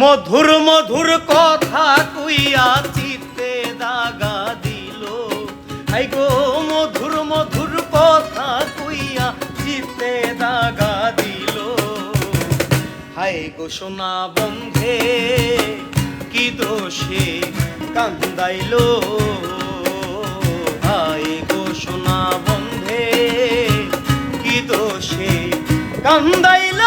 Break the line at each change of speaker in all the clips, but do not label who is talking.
মধুর মধুর কথা কুইয়া চিতে দাগা দিল। আই গো, মধুর মধুর কথা কুইয়া চিতে দাগা দিল। হাই গো সোনা বন্ধে, কি দোষে কান্দাইল? হাই গো সোনা বন্ধে, কি দোষে কান্দাইল?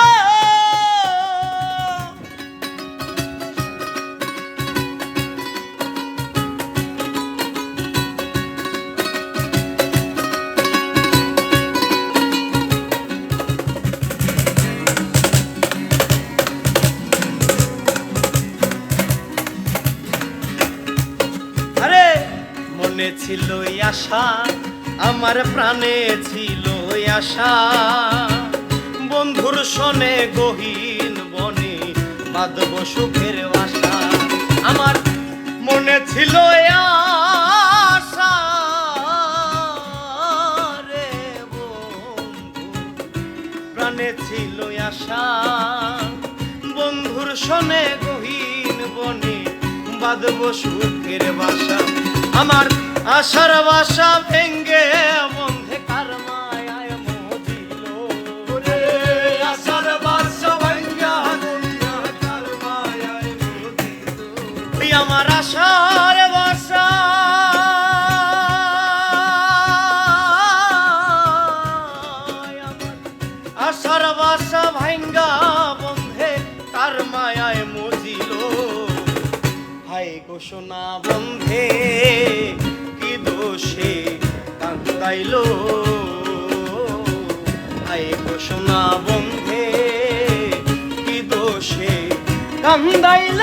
মনে ছিল আশা, আমার প্রাণে ছিল আশা। বন্ধুর সনে গহীন বনে বাঁধব সুখের আশা, আমার মনে ছিল আশা। রে প্রাণে ছিল আশা। বন্ধুর সনে গহীন বনে বাঁধব সুখের বাসা, আমার আশার বাসা ভেঙ্গে বন্ধে কার মায়ায় মজিল রে আশার বাসা ভেঙ্গা দুনিয়া কার মায়ায় মজিল ওই আমার আশার বাসা। আশার বাসা ভাঙ্গা বন্ধে তার মায়ায় মজিল হাই গো সোনা বন্ধে দোষে কান্দাইল। আয় ঘোষণা বন্ধে কি দোষে কান্দাইল?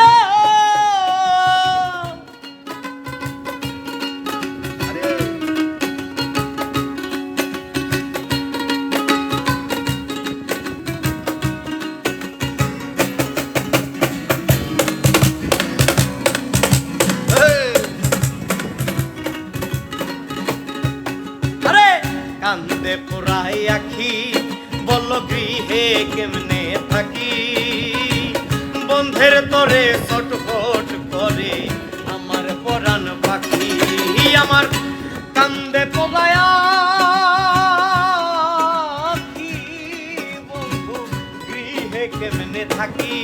কান্দে পোড়াই আখি, বল গৃহে কেমনে থাকি? বন্ধের তরে ছটফট করে আমার পরাণ পাখি, আমার কান্দে আখি। বন্ধু থাকি?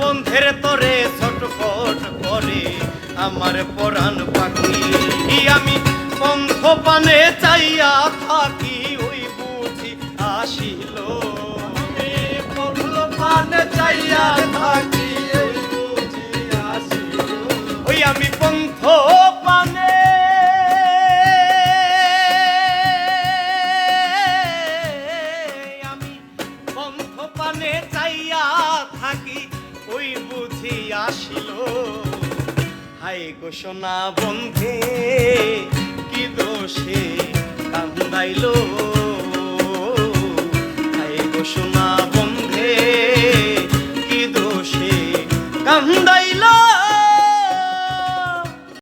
বন্ধের তরে ছটফট করে আমার পরাণ পাখি, আমি পঙ্খ পানে চাইয়া থাকি ওই বুঝি আসিল। পঙ্খ পানে চাইয়া থাকি ওই বুঝি ওই আমি পঙ্খ পানে। আমি পঙ্খ পানে চাইয়া থাকি ওই বুঝি আসিল। হাই ঘোষণা বন্ধে